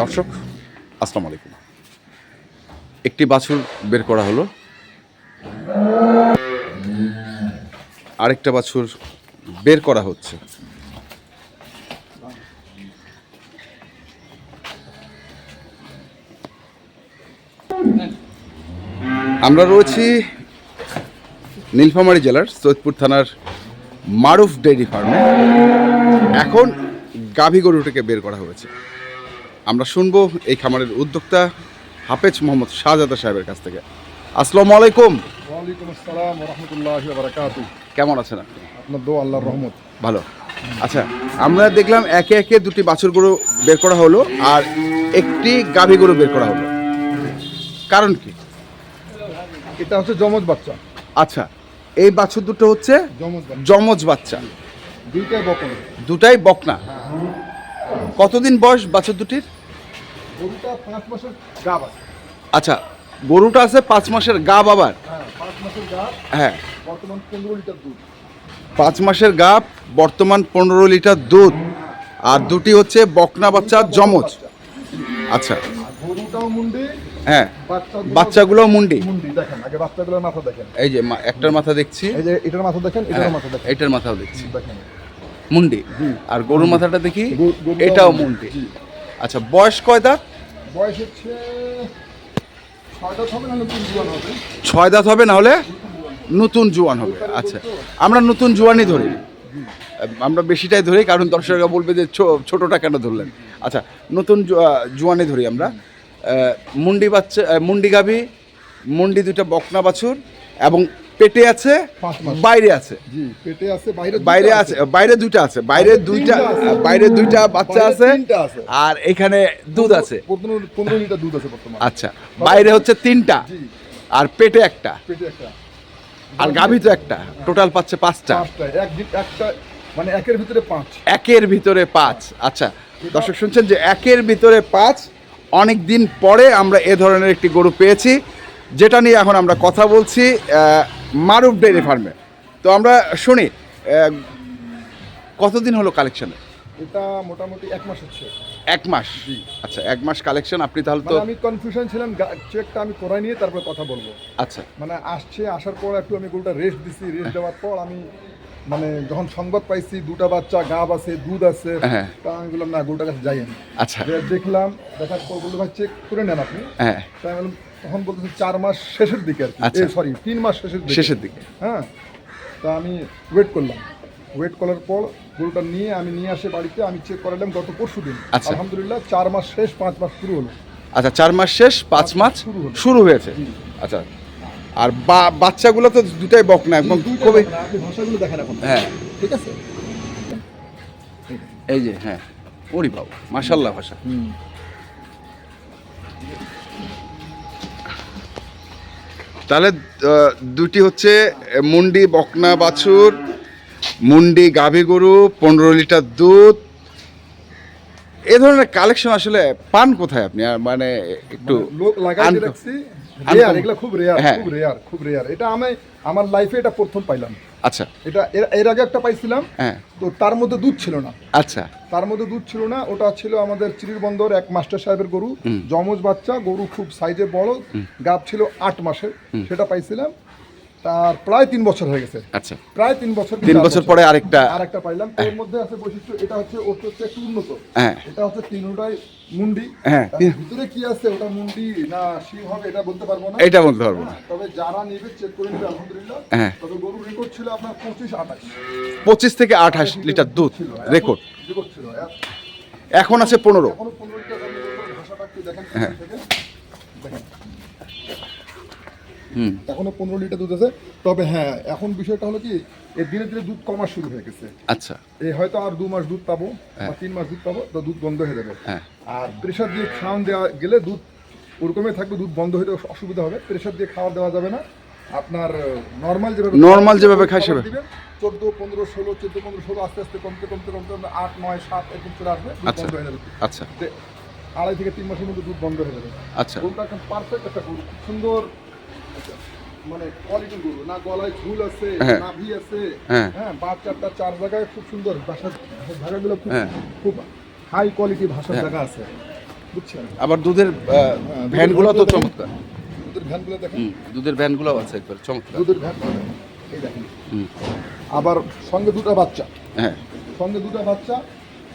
দর্শক, আসসালামু আলাইকুম। একটি বাছুর বের করা হলো। আরেকটা বাছুর বের করা হচ্ছে। আমরা রয়েছি নীলফামারী জেলার সৈয়দপুর থানার মারুফ ডেয়ারি ফার্মে এখন গাভী গরুটাকে বের করা হয়েছে। আমরা শুনব এই খামারের উদ্যোক্তা হাফেজ মোহাম্মদ শাহজাদা সাহেবের কাছ থেকে। আসসালামু আলাইকুম। ওয়ালাইকুম আসসালাম রহমতুল্লাহ বারাকাতু কেমন আছেন আপনি? আপনার দো আল্লাহর রহমত। ভালো। আচ্ছা আমরা দেখলাম একে একে দুটি বাছুর গরু বের করা হলো আর একটি গাভী গরু বের করা হলো। কারণ কি? এটা হচ্ছে জমজ বাচ্চা। আচ্ছা এই বাছুর দুটো হচ্ছে জমজ বাচ্চা। যমজ বাচ্চা। দুইটাই বকন। দুটাই বকনা। কতদিন বয়স বাছুর দুটির? গরুটা পাঁচ মাসের গাব আছে। আচ্ছা গরুটা আছে পাঁচ মাসের গা বাবার হ্যাঁ হ্যাঁ। বর্তমান পনেরো লিটার দুধ। পাঁচ মাসের গাপ বর্তমান পনেরো লিটার দুধ। আর দুটি হচ্ছে বকনা বাচ্চা যমজ। আচ্ছা। গরুটাও মুন্ডি হ্যাঁ বাচ্চাগুলো মুন্ডি। মুন্ডি দেখেন আগে বাচ্চাগুলোর মাথা দেখেন। এই যে একটার মাথা দেখছি। এই যে এটার মাথা দেখেন হ্যাঁ, এটার মাথা দেখেন। এটার মাথাও দেখছি। দেখেন। মুন্ডি। আর গরুর মাথাটা দেখি এটাও মুন্ডি, আচ্ছা বয়স কয় দাঁত? বয়স হচ্ছে ছয় দাঁত হবে না হলে নতুন জোয়ান হবে। আচ্ছা আমরা নতুন জোয়ানই ধরি। আমরা বেশিটাই ধরি কারণ দর্শকরা বলবে যে ছোটটা কেন ধরলেন? আচ্ছা নতুন জোয়ানে ধরি আমরা। মুন্ডি বাচ্চা মুন্ডি গাভি মুন্ডি দুটো বকনা বাছুর এবং পেটে আছে বাইরে আছে। পেটে আছে বাইরে আছে। বাইরে দুইটা আছে বাইরে দুইটা বাইরে দুইটা বাচ্চা আছে আর এখানে দুধ আছে। পনেরো পনেরো লিটার দুধ আছে বর্তমানে। আচ্ছা বাইরে হচ্ছে তিনটা আর পেটে একটা। আর গাভী তো একটা টোটাল পাচ্ছে পাঁচটা। একটা মানে একের ভিতরে পাঁচ। একের ভিতরে পাঁচ। আচ্ছা দর্শক শুনছেন যে একের ভিতরে পাঁচ অনেক দিন পরে আমরা এ ধরনের একটি গরু পেয়েছি যেটা নিয়ে এখন আমরা কথা বলছি মারুফ ডেয়ারি ফার্মে। তো আমরা শুনি কতদিন হলো কালেকশনে এটা মোটামুটি এক মাস হচ্ছে এক মাস? আচ্ছা এক মাস কালেকশন আপনি তাহলে তো মানে আমি কনফিউশন ছিলাম চেকটা আমি করাই নিয়ে তারপর কথা বলব। আচ্ছা। মানে আসছে আসার পর একটু আমি গরুটা রেস্ট দিছি রেস্ট দেওয়ার পর আমি মানে যখন সংবাদ পাইছি দুটা বাচ্চা গাব আছে দুধ আছে হ্যাঁ। তা আমি বললাম না গরুটার কাছে যাই আমি। আচ্ছা। দেখলাম দেখার পর বলল ভাই চেক করে নেন আপনি। হ্যাঁ। তাই আমি বললাম তখন বলতেছে চার মাস শেষের দিকে আর আচ্ছা। কি সরি তিন মাস শেষের দিকে। শেষের দিকে। হ্যাঁ। তা আমি ওয়েট করলাম। ওয়েট করার পর গরুটা নিয়ে আমি নিয়ে আসে বাড়িতে আমি চেক করালাম গত পরশু দিন। আচ্ছা। আলহামদুলিল্লাহ চার মাস শেষ পাঁচ মাস শুরু হলো। আচ্ছা চার মাস শেষ পাঁচ মাস। শুরু হয়েছে। আচ্ছা। আর বাচ্চাগুলো তো দুটাই খুবই না, আপনি ভাষাগুলো হ্যাঁ। ঠিক আছে? এই যে হ্যাঁ। ওরি বাবু মাশাল্লাহ ভাষা। তাহলে দুটি হচ্ছে মুন্ডি বকনা বাছুর মুন্ডি গাভী গরু পনেরো লিটার দুধ। এ ধরনের কালেকশন আসলে পান কোথায় আপনি? আর মানে একটু মানে লোক লাগাই রাখছি আনকো- রেয়ার এগুলো খুব রেয়ার হ্যাঁ। খুব রেয়ার খুব রেয়ার এটা আমি আমার লাইফে এটা প্রথম পাইলাম। আচ্ছা। এটা এর- আগে একটা পাইছিলাম। হ্যাঁ। তো তার মধ্যে দুধ ছিল না। আচ্ছা। তার মধ্যে দুধ ছিল না। ওটা ছিল আমাদের চিরির বন্দর এক মাস্টার সাহেবের গরু। জমজ বাচ্চা গরু খুব সাইজে বড়। গাব ছিল আট মাসের। সেটা পাইছিলাম। তার প্রায় তিন বছর হয়ে গেছে। আচ্ছা। প্রায় তিন বছর তিন বছর পরে আরেকটা আরেকটা পাইলাম। এর মধ্যে আছে বৈশিষ্ট্য এটা হচ্ছে ওর হচ্ছে একটু উন্নত। হ্যাঁ। এটা হচ্ছে তিনটাই মুন্ডি। হ্যাঁ, ভিতরে কি আছে? ওটা মুন্ডি না শিব হবে এটা বলতে পারব না। এটা বলতে পারব না। তবে যারা নেবে চেক করে নেবে আলহামদুলিল্লাহ। হ্যাঁ। তবে গরু রেকর্ড ছিল আপনার পঁচিশ আঠাশ। পঁচিশ থেকে আঠাশ লিটার দুধ ছিল রেকর্ড রেকর্ড ছিল এ- এখন আছে পনেরো। এখনও পনেরো লিটার ভাষাটা একটু দেখেন। হ্যাঁ। এখনও পনেরো লিটার দুধ আছে। তবে হ্যাঁ এখন বিষয়টা হলো কি এর ধীরে দিনে দুধ কমা শুরু হয়ে গেছে। আচ্ছা। এই হয়তো আর দু মাস দুধ পাবো বা তিন মাস দুধ পাবো তো দুধ বন্ধ হয়ে যাবে। হ্যাঁ। আর প্রেশার দিয়ে খাওয়ান দেওয়া গেলে দুধ ওরকমই থাকবে দুধ বন্ধ হয়ে অসুবিধা হবে। প্রেশার দিয়ে খাওয়া দেওয়া যাবে না। আপনার নর্মাল যেভাবে নর্মাল যেভাবে খায় সেভাবে। চোদ্দ পনেরো ষোলো চোদ্দ পনেরো ষোলো আস্তে আস্তে কমতে কমতে কমতে কমতে আট নয় সাত এরকম চলে আসবে আচ্ছা। বন্ধ হয়ে যাবে। আচ্ছা। আড়াই থেকে তিন মাসের মধ্যে দুধ বন্ধ হয়ে যাবে। আচ্ছা। পারফেক্ট একটা খুব সুন্দর মানে কোয়ালিটি গরু না গলায় ঝুল আছে হ্যাঁ। নাভি আছে হ্যাঁ। হ্যাঁ বাচ্চাটা চার জায়গায় খুব সুন্দর ভাষা খুব হ্যাঁ। খুব হাই কোয়ালিটি ভাষার জায়গা আছে বুঝছেন? আবার দুধের হ্যাঁ, ভ্যানগুলো তো চমৎকার। দুধের ভ্যানগুলো দেখেন। দুধের আছে একবার চমৎকার। দুধের। এই দেখেন। হুম, আবার সঙ্গে দুটো বাচ্চা। হ্যাঁ। সঙ্গে দুটো বাচ্চা।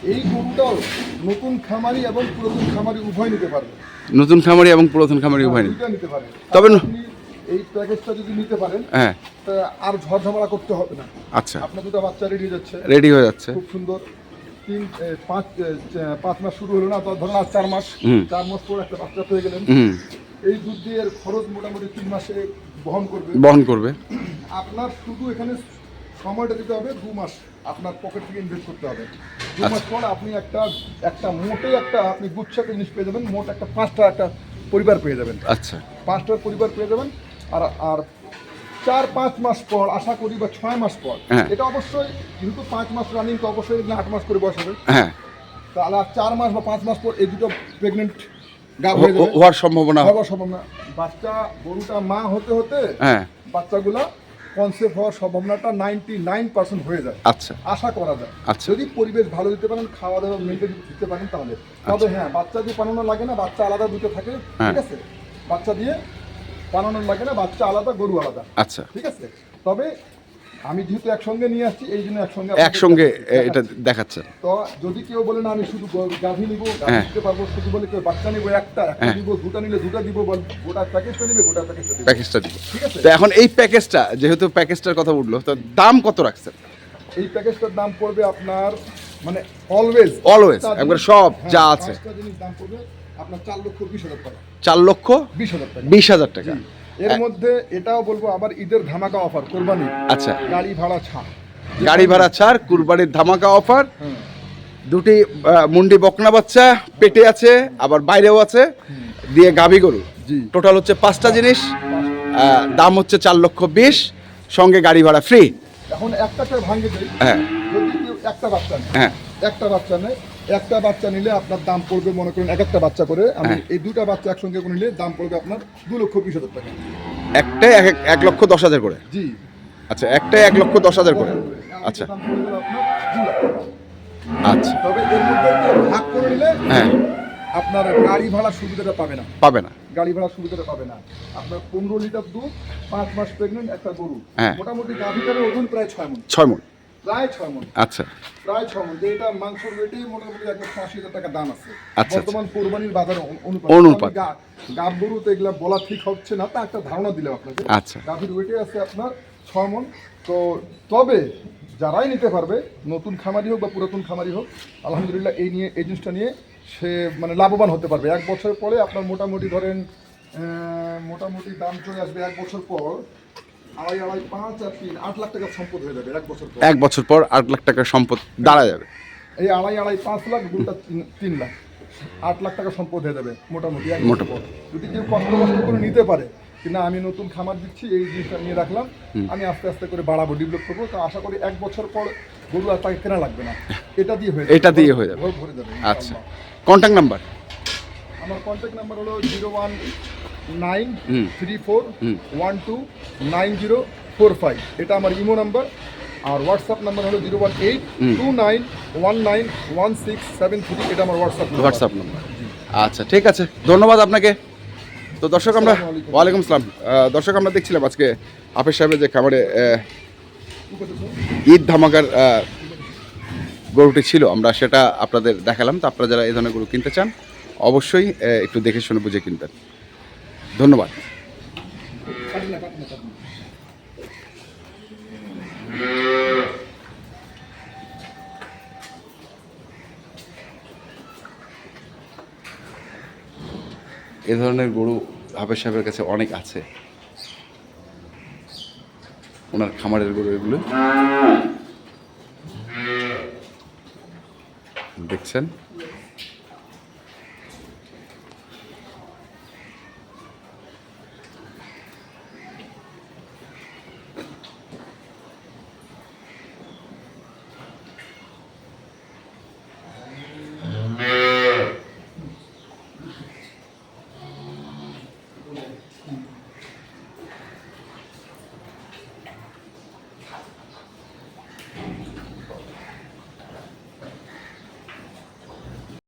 এই গরুটাও নতুন খামারি এবং পুরাতন খামারি উভয় নিতে পারবে। নতুন খামারি এবং পুরাতন খামারি উভয় নিতে পারে। তবে এই প্যাকেজটা যদি নিতে পারেন হ্যাঁ। তা আর ঝড়ঝামেলা করতে হবে না। আচ্ছা। আপনার দুটো বাচ্চা রেডি যাচ্ছে। রেডি হয়ে যাচ্ছে। খুব সুন্দর। তিন পাঁচ পাঁচ মাস শুরু হলো না ধরুন আর চার মাস। চার মাস পর একটা বাচ্চা পেয়ে গেলেন। হুম। এই দুধ দিয়ে খরচ মোটামুটি তিন মাসে বহন করবে। বহন করবে। আপনার শুধু এখানে সময়টা দিতে হবে দু মাস আপনার পকেট থেকে ইনভেস্ট করতে হবে। দু মাস পর আপনি একটা একটা মোটে একটা আপনি গুচ্ছ একটা জিনিস পেয়ে যাবেন মোট একটা পাঁচটা একটা পরিবার পেয়ে যাবেন। আচ্ছা। পাঁচটার পরিবার পেয়ে যাবেন আর আর চার পাঁচ মাস পর আশা করি বা ছয় মাস পর হ্যাঁ। এটা অবশ্যই যেহেতু পাঁচ মাস রানিং তো অবশ্যই আট মাস করে বয়স হবে। হ্যাঁ। তাহলে আর চার মাস বা পাঁচ মাস পর এই দুটো প্রেগনেন্ট হওয়ার সম্ভাবনা। হওয়ার সম্ভাবনা। বাচ্চা গরুটা মা হতে হতে হ্যাঁ। বাচ্চাগুলা কনসেপ্ট হওয়ার সম্ভাবনাটা নাইনটি নাইন পার্সেন্ট হয়ে যায়। আচ্ছা। আশা করা যায়। আচ্ছা। যদি পরিবেশ ভালো দিতে পারেন খাওয়া দাওয়া মেনটেন দিতে পারেন তাহলে। তবে হ্যাঁ বাচ্চা দিয়ে পানানো লাগে না বাচ্চা আলাদা দুটো থাকে। ঠিক আছে? বাচ্চা দিয়ে পানানো লাগে না বাচ্চা আলাদা গরু আলাদা। আচ্ছা। ঠিক আছে? তবে আমি যেহেতু একসঙ্গে নিয়ে আসছি এই জন্য একসঙ্গে একসঙ্গে এটা দেখাচ্ছে তো যদি কেউ বলে না আমি শুধু গাভী নিবো হ্যাঁ। দিতে পারব শুধু বলে কেউ বাচ্চা নিবো একটা একটা হ্যাঁ। নিবো দুটা নিলে দুটা দিব বল গোটা প্যাকেজটা নিবে গোটা প্যাকেজটা দিবে। প্যাকেজটা দিব। ঠিক আছে? তো এখন এই প্যাকেজটা যেহেতু প্যাকেজটার কথা উঠল তো দাম কত রাখছেন? এই প্যাকেজটার দাম পড়বে আপনার মানে অলওয়েজ অলওয়েজ একবার সব যা আছে। দাম পড়বে। আপনার চার লক্ষ বিশ হাজার টাকা। চার লক্ষ বিশ হাজার টাকা। বিশ হাজার টাকা। এর মধ্যে এটাও বলব আবার ঈদের ধামাকা অফার কোরবানি। আচ্ছা। গাড়ি ভাড়া ছাড়। গাড়ি ভাড়া ছাড় কুরবানির ধামাকা অফার। হ্যাঁ। দুটি মুন্ডি বকনা বাচ্চা পেটে আছে আবার বাইরেও আছে দিয়ে গাভী গরু। টোটাল হচ্ছে পাঁচটা জিনিস দাম হচ্ছে চার লক্ষ বিশ সঙ্গে গাড়ি ভাড়া ফ্রি এখন একটাকে ভাঙে দেয় হ্যাঁ। একটা বাচ্চা হ্যাঁ। একটা বাচ্চা নেয় একটা বাচ্চা নিলে আপনার দাম পড়বে মনে করেন এক একটা বাচ্চা করে আমি হ্যাঁ। এই দুটা বাচ্চা একসঙ্গে করে নিলে দাম পড়বে আপনার দু লক্ষ বিশ হাজার টাকা। একটাই এক এক লক্ষ দশ হাজার করে? জি। আচ্ছা একটাই এক লক্ষ দশ হাজার করে? আচ্ছা। আচ্ছা। তবে এর মধ্যে ভাগ করে নিলে হ্যাঁ। আপনার গাড়ি ভাড়ার সুবিধাটা পাবে না। পাবে না। গাড়ি ভাড়ার সুবিধাটা পাবে না। আপনার পনেরো লিটার দুধ পাঁচ মাস প্রেগনেন্ট একটা গরু। হ্যাঁ। মোটামুটি গাভিটার ওজন প্রায় ছয় মন। ছয় মন। প্রায় ছয় মন। আচ্ছা। প্রায় ছয় মন। এটা মাংসের মোটামুটি আশি হাজার টাকা দাম আছে। আচ্ছা। বর্তমান কোরবানির বাজার অনুপাত। গাব গরু তো এগুলা বলা ঠিক হচ্ছে না তা একটা ধারণা দিলাম আপনাকে। আচ্ছা। গাভীর ওয়েটে আছে আপনার ছয় মন। তো তবে যারাই নিতে পারবে নতুন খামারি হোক বা পুরাতন খামারি হোক আলহামদুলিল্লাহ এই নিয়ে এই জিনিসটা নিয়ে সে মানে লাভবান হতে পারবে। এক বছর পরে আপনার মোটামুটি ধরেন মোটামুটি দাম চলে আসবে এক বছর পর। আড়াই আড়াই পাঁচ আর তিন আট লাখ টাকার সম্পদ হয়ে যাবে এক বছর পর। এক বছর পর আট লাখ টাকার সম্পদ দাঁড়া যাবে। এই আড়াই আড়াই পাঁচ লাখ দুটা তিন- লাখ। আট লাখ টাকা সম্পদ হয়ে যাবে মোটামুটি এক বছর পর। যদি কেউ কষ্ট কষ্ট করে নিতে পারে কি না আমি নতুন খামার দিচ্ছি এই জিনিসটা নিয়ে রাখলাম আমি আস্তে আস্তে করে বাড়াবো ডেভেলপ করব। তো আশা করি এক বছর পর গরু আর তাকে কেনা লাগবে না। এটা দিয়ে হয়ে এটা দিয়ে হয়ে যাবে। ভরে যাবে। আচ্ছা। কন্ট্যাক্ট নাম্বার আমার কন্ট্যাক্ট নাম্বার হলো zero one nine three four one two nine zero four five. এটা আমার ইমো নাম্বার আর হোয়াটসঅ্যাপ নাম্বার হলো zero one eight two nine one nine one six seven three. এটা আমার হোয়াটসঅ্যাপ হোয়াটসঅ্যাপ নাম্বার। আচ্ছা ঠিক আছে। ধন্যবাদ আপনাকে। তো দর্শক আমরা ওয়ালাইকুম আসসালাম দর্শক আমরা দেখছিলাম আজকে হাফেজ সাহেবের যে খামারে ঈদ ধামাকার গরুটি ছিল। আমরা সেটা আপনাদের দেখালাম। তো আপনারা যারা এই ধরনের গরু কিনতে চান অবশ্যই একটু দেখে শুনে বুঝে কিনবেন। ধন্যবাদ। এ ধরনের গরু হাফেজ সাহেবের কাছে অনেক আছে। ওনার খামারের গরু এগুলো। দেখছেন?